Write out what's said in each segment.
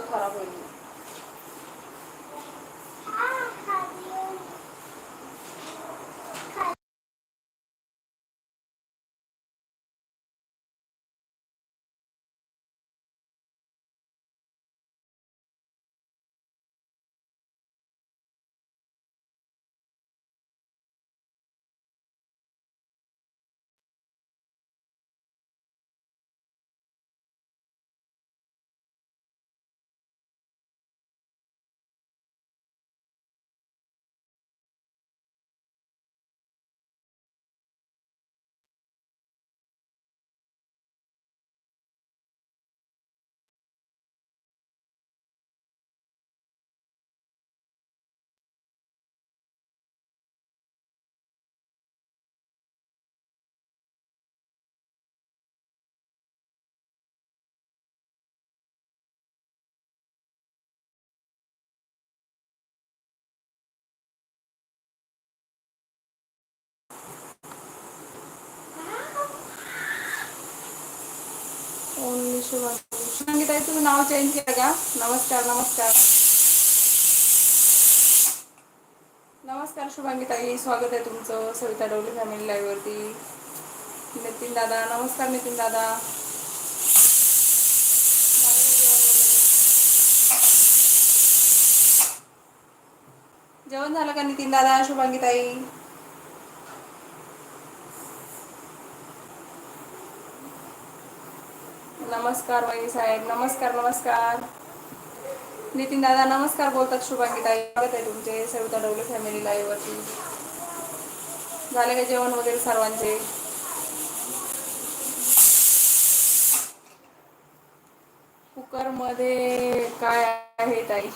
सगळं खराब ओनली शुभांगी शुभांगी ताई तुम्ही नाव चेंज केलं का नमस्कार नमस्कार नमस्कार शुभांगी ताई स्वागत आहे तुमचं सविता डोली फॅमिली लाईव्ह वरती नितीन दादा नमस्कार नितीन दादा जेवण झालं का नितीन दादा शुभांगी ताई? नमस्कार वहिनी साहेब नमस्कार नमस्कार. नितीन दादा नमस्कार बोलतात शुभांगी ताई. स्वागत आहे तुमचे सविता डवले फॅमिली लाईव्हवरती झाले का जेवण वगैरे सर्वांचे? कुकरमध्ये काय आहे ताई?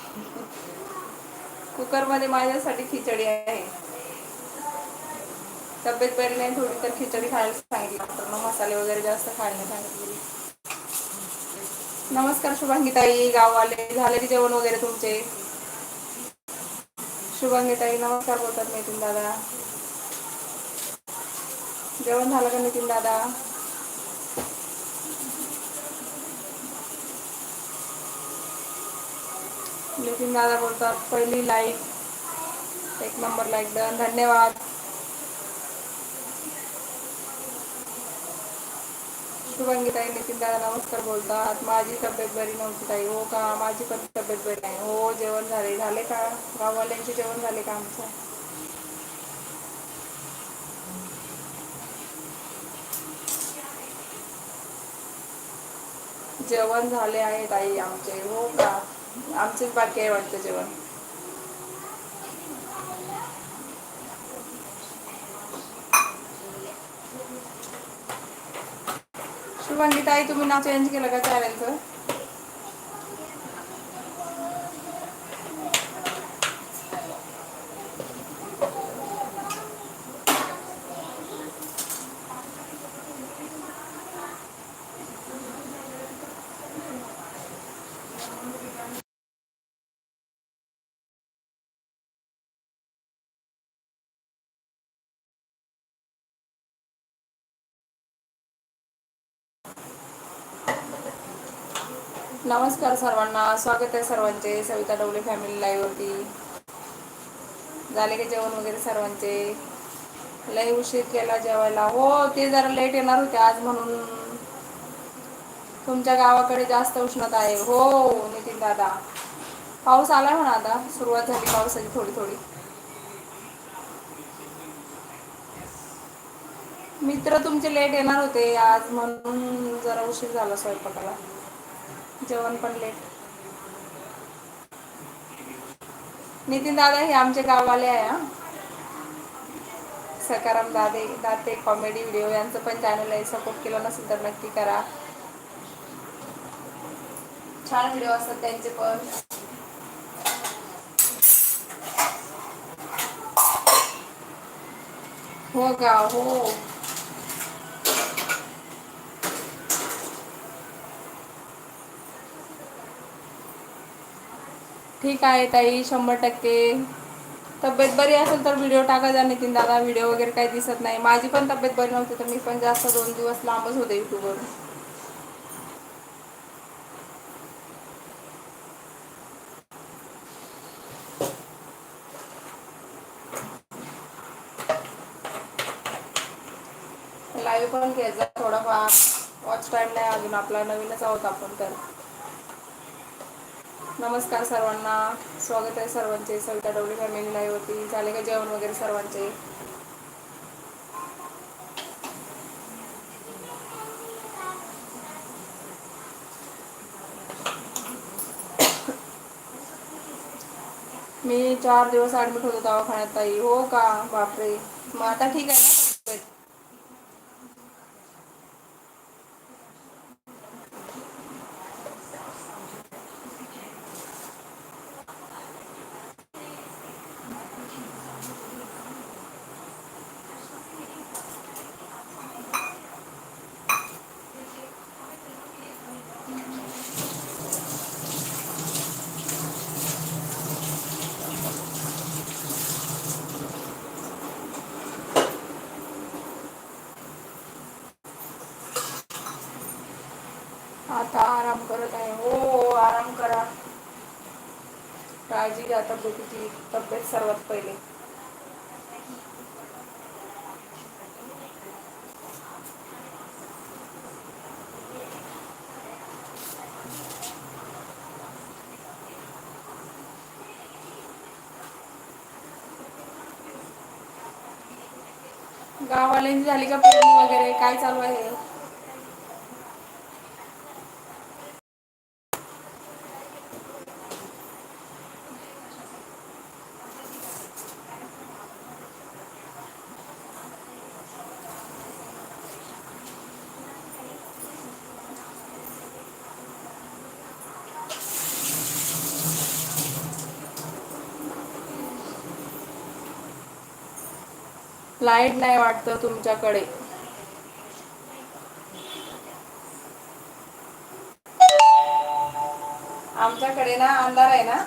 कुकरमध्ये माझ्यासाठी खिचडी आहे. तब्येत बरी नाही थोडी तर खिचडी खायला सांगितली. डॉक्टरनं मसाले वगैरे जास्त खायला सांगितली सांगितले. नमस्कार शुभांगीताई गाववाले झाले की जेवण वगैरे तुमचे? शुभांगीताई नमस्कार बोलतात नितीन दादा. जेवण झालं का नितीन दादा? नितीन दादा बोलतात पहिली लाईक एक नंबर लाईक डन धन्यवाद. शुभांगी ताई नितीन दादा नमस्कार बोलतात. माझी तब्येत बरी नव्हती ताई. हो का? माझी पण तब्येत बरी नाही. हो जेवण झाले. झाले का? गाववाल्यांचे जेवण झाले का आमचं? जेवण झाले आहे ताई आमचे. हो का? आमचेच बाकी आहे वाटतं जेवण. शुभांगी ताई तुम्ही ना चेंज केलं का चॅनलचं नमस्कार सर्वांना. स्वागत आहे सर्वांचे. सविता डवले फॅमिली लाईव्हवरती झाले का जेवण वगैरे सर्वांचे? लय उशीर केला जेवायला. हो ते जरा लेट येणार होते आज म्हणून. तुमच्या गावाकडे जास्त उष्णता आहे. हो नितीन दादा. पाऊस आला म्हणा आता. सुरुवात झाली पावसाची थोडी थोडी. मित्र तुमचे लेट येणार होते आज म्हणून जरा उशीर झाला स्वयंपाकाला. जेवण पण लेट नितीन दादा हे आमचे गाववाले आहे हा. सकाराम दादे दाते कॉमेडी व्हिडिओ यांचं पण चॅनल आहे. सपोर्ट केला नसेल तर नक्की करा. छान व्हिडिओ असतात त्यांचे पण. हो का? हो. ठीक आहे ताई शंभर टक्के. तब्येत बरी असेल तर व्हिडिओ टाकायचा नितीन दादा. व्हिडिओ वगैरे काही दिसत नाही. माझी पण तब्येत बरी नव्हती तर मी पण जास्त दोन दिवस लांबच होते युट्यूबवर लाईव्ह पण घ्यायचा थोडाफार. वॉच टाईम नाही अजून. आपला नवीनच आहोत आपण तर. नमस्कार सर्वांना. स्वागत आहे सर्वांचे. सविता डवली फॅमिली लाईव्ह होती झाले का जेवण वगैरे सर्वांचे? मी चार दिवस ॲडमिट होतो दवाखान्यात ताई. हो का? बापरे. मग आता ठीक आहे ना तब्येत? आता आराम करत आहे. हो, हो आराम करा. काळजी घ्या तब्येतीची तब्येत सर्वात पहिले. गावाल्यांची झाली का पेरणी वगैरे? काय चालू आहे? लाइट नाही वाटतं तुमच्याकडे. आमच्याकडे ना अंधार आहे ना.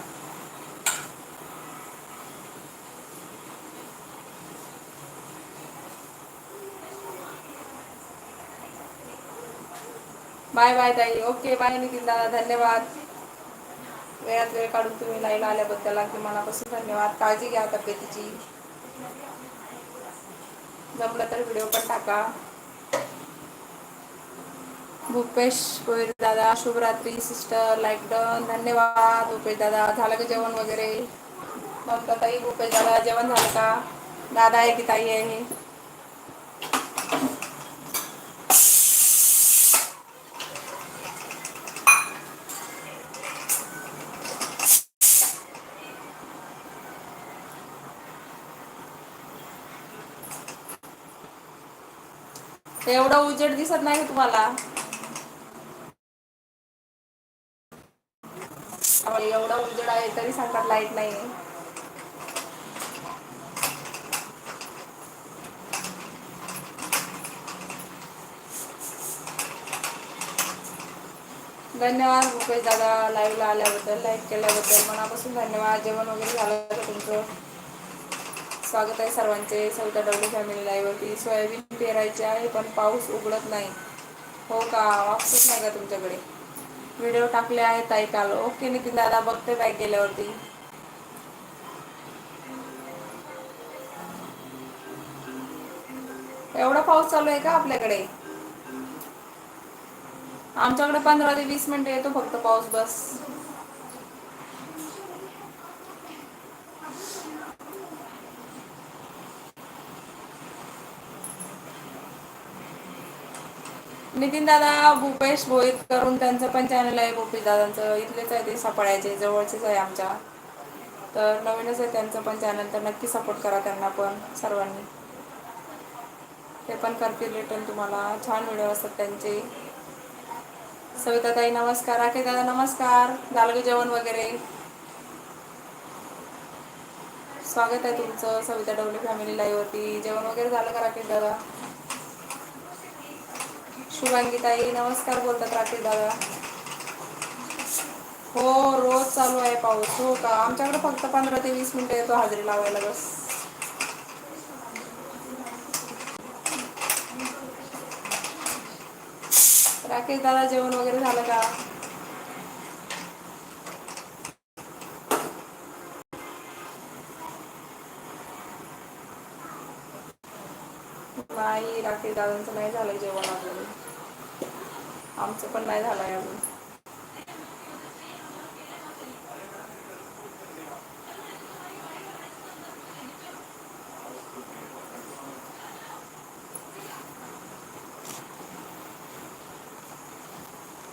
बाय बाय ताई. ओके बाय नितीन दादा. धन्यवाद. वेळात वेळ काढून तुम्ही लाईव्ह आल्याबद्दल अगदी मनापासून धन्यवाद. काळजी घ्या तब्येतीची. जमलं तर व्हिडिओ पण टाका. भूपेश भोईर दादा शुभरात्री सिस्टर लाईक डन धन्यवाद. भूपेश दादा झालं का जेवण वगैरे? मग ताई भूपेश दादा जेवण झालं का? दादा आहे की ताई आहे? एवढं उजेड दिसत नाही तुम्हाला? एवढा उजेड आहे तरी सांगतात लाइट नाही धन्यवाद भूपेश दादा लाईव्हला आल्याबद्दल लाईक केल्याबद्दल. मनापासून धन्यवाद. जेवण वगैरे झालं तुमचं? स्वागत आहे सर्वांचे. सौता डब्ल्यू फॅमिली लाईव्हवरती सोयाबीन पेरायचे आहे पण पाऊस उघडत नाही. हो का? वापसच नाही का तुमच्याकडे? व्हिडिओ टाकले आहेत ताई काल. ओके नितीन दादा बघते बॅक गेल्यावरती. एवढा पाऊस चालू आहे का आपल्याकडे? आमच्याकडे पंधरा ते वीस मिनिटं येतो फक्त पाऊस बस. नितीन दादा भूपेश भोईत करून त्यांचं पण चॅनल आहे भूपेश दादांचं. इथलेच आहे ते सपाळ्याचे जवळचेच आहे आमच्या. तर नवीनच आहे त्यांचं पण चॅनल तर नक्की सपोर्ट करा त्यांना पण सर्वांनी. ते पण करतील रिटर्न तुम्हाला. छान व्हिडिओ असतात त्यांचे. सविताताई नमस्कार. राखे दादा नमस्कार. झालं की जेवण वगैरे. स्वागत आहे तुमचं. सविता डवली फॅमिली लाईव्हवरती जेवण वगैरे झालं का राकेश दादा? शुभांगीताई नमस्कार बोलतात राकेश दादा. हो रोज चालू आहे पाऊस. हो का? आमच्याकडे फक्त पंधरा ते वीस मिनिटं येतो हजेरी लावायला बस. राकेश दादा जेवण वगैरे झालं का? नाही राकेश दादांचं नाही झालं जेवण अजून. आमचं पण नाही झालंय अजून.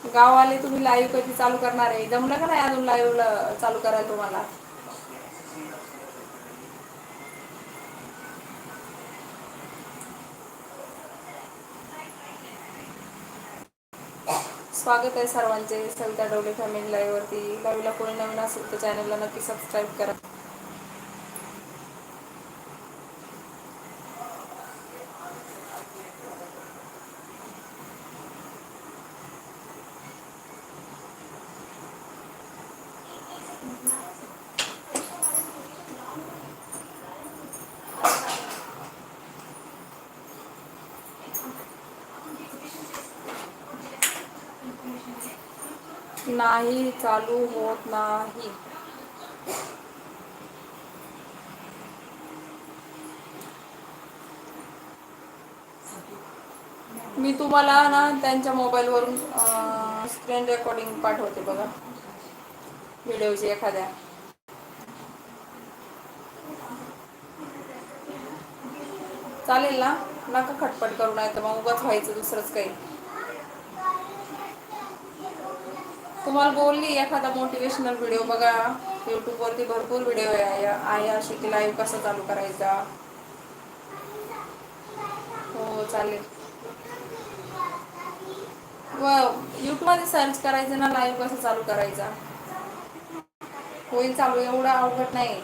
गाववाले तुम्ही लाईव्ह कधी चालू करणार आहे? जमलं का नाही अजून लाईव्ह चालू करायला तुम्हाला? स्वागत आहे सर्वांचे. सविता डोले फॅमिली लाईव्हवरती लाईव्हला कोणी नवीन असेल तर चॅनलला नक्की सबस्क्राईब करा. नाही चालू होत नाही. मी तुम्हाला ना त्यांच्या मोबाईलवरून स्क्रीन रेकॉर्डिंग पाठवते बघा. व्हिडिओची एखाद्या. चालेल ना? नका खटपट करू नाही तर मग उगाच व्हायचं दुसरंच काही. तुम्हाला बोलली एखादा मोटिवेशनल व्हिडिओ बघा. यूट्यूबवरती भरपूर व्हिडिओ आहे. आहे असे की लाईव्ह कसं चालू करायचा? हो चालेल. व यूट्यूबमध्ये सर्च करायचं ना लाईव्ह कसं चालू करायचा? होईल चालू एवढं अवघड नाही.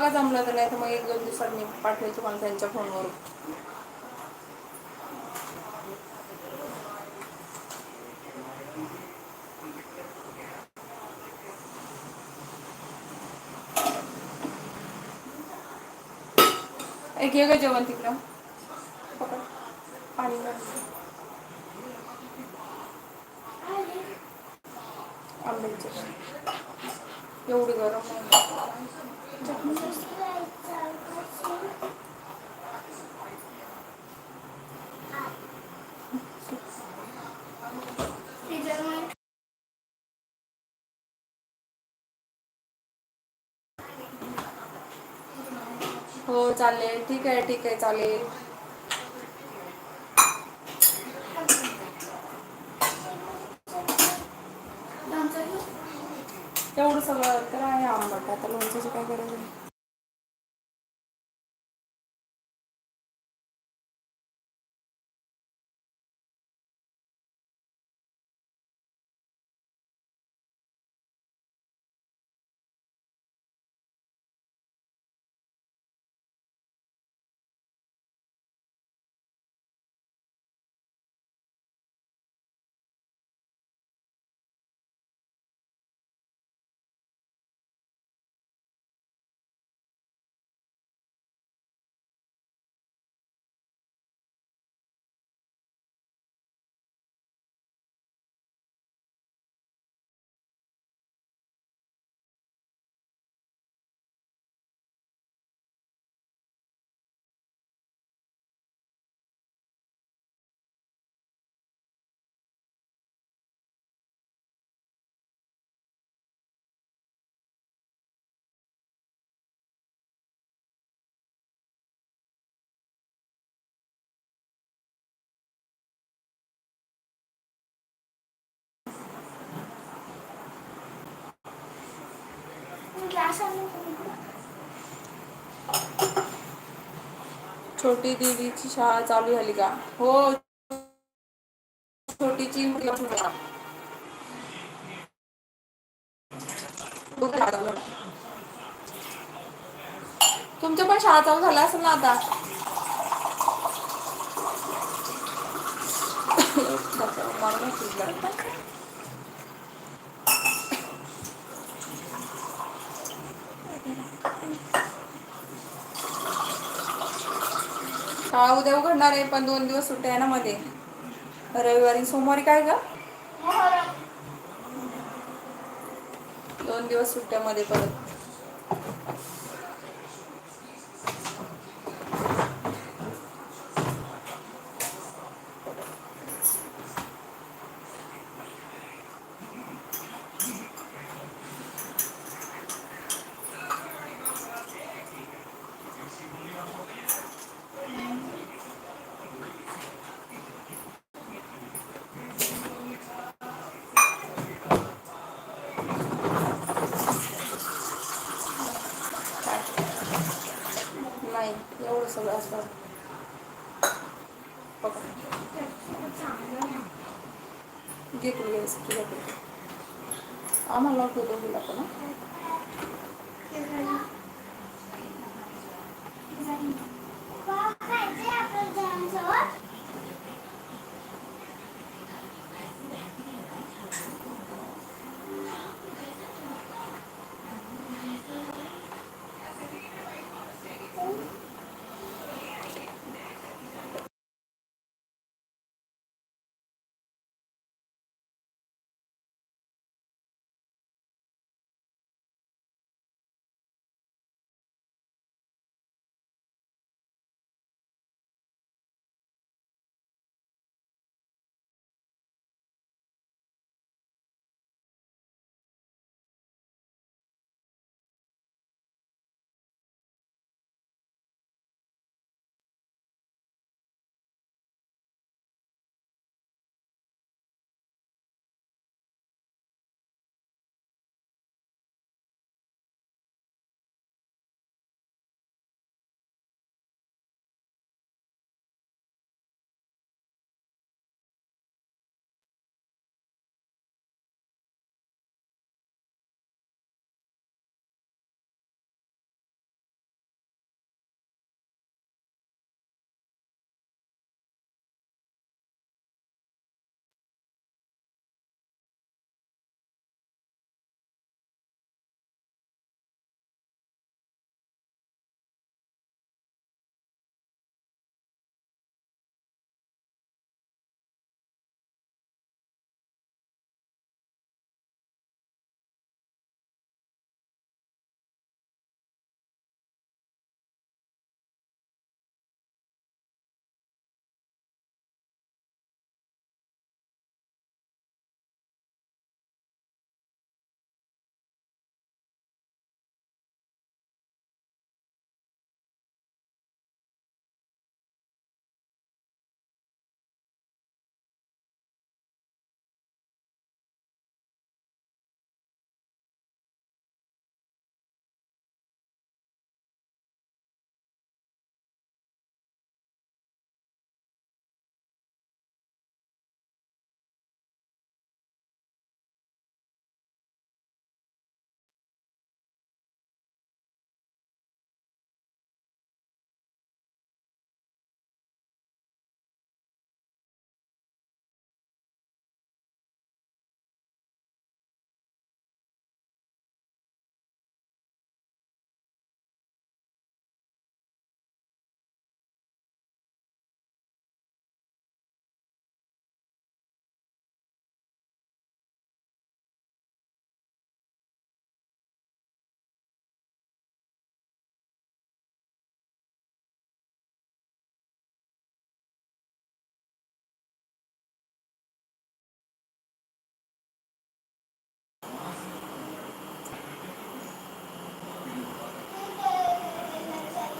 मला जमलं तर नाही तर मग एक दोन दिवसात मी पाठवेल तुम्हाला त्यांच्या फोनवर. एक घे ग जेवण तिकडं. पकड. पाणी हो चालेल. ठीक आहे ठीक आहे चालेल. तेवढं सगळं तर आहे आंबट. आता लोणच्याची काय गरज आहे? छोटी दीदीची शाळा चालू झाली का? हो छोटीची तुमच्या पण शाळा चालू झाल्या असेल ना आता? शाळा उद्या उघडणार आहे पण दोन दिवस सुट्ट्या आहे ना मध्ये. रविवारी सोमवारी काय ग? दोन दिवस सुट्ट्यामध्ये परत. Ama lo que tú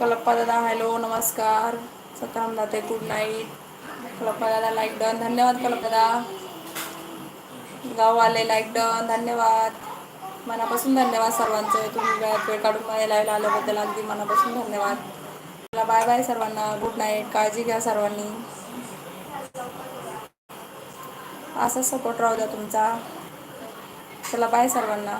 Kalappa दादा हॅलो नमस्कार. सतराम दाते गुड नाईट कलप्पा दादा लाईक डन धन्यवाद कलप्पा दादा गाववाले लाईक डन धन्यवाद. मनापासून धन्यवाद सर्वांचे. तुम्ही वेळात वेळ काढून माझ्या लाईव्हला आल्याबद्दल अगदी मनापासून धन्यवाद. मला बाय बाय सर्वांना. गुड नाईट काळजी घ्या सर्वांनी. असा सपोर्ट राहू द्या तुमचा. चला बाय सर्वांना.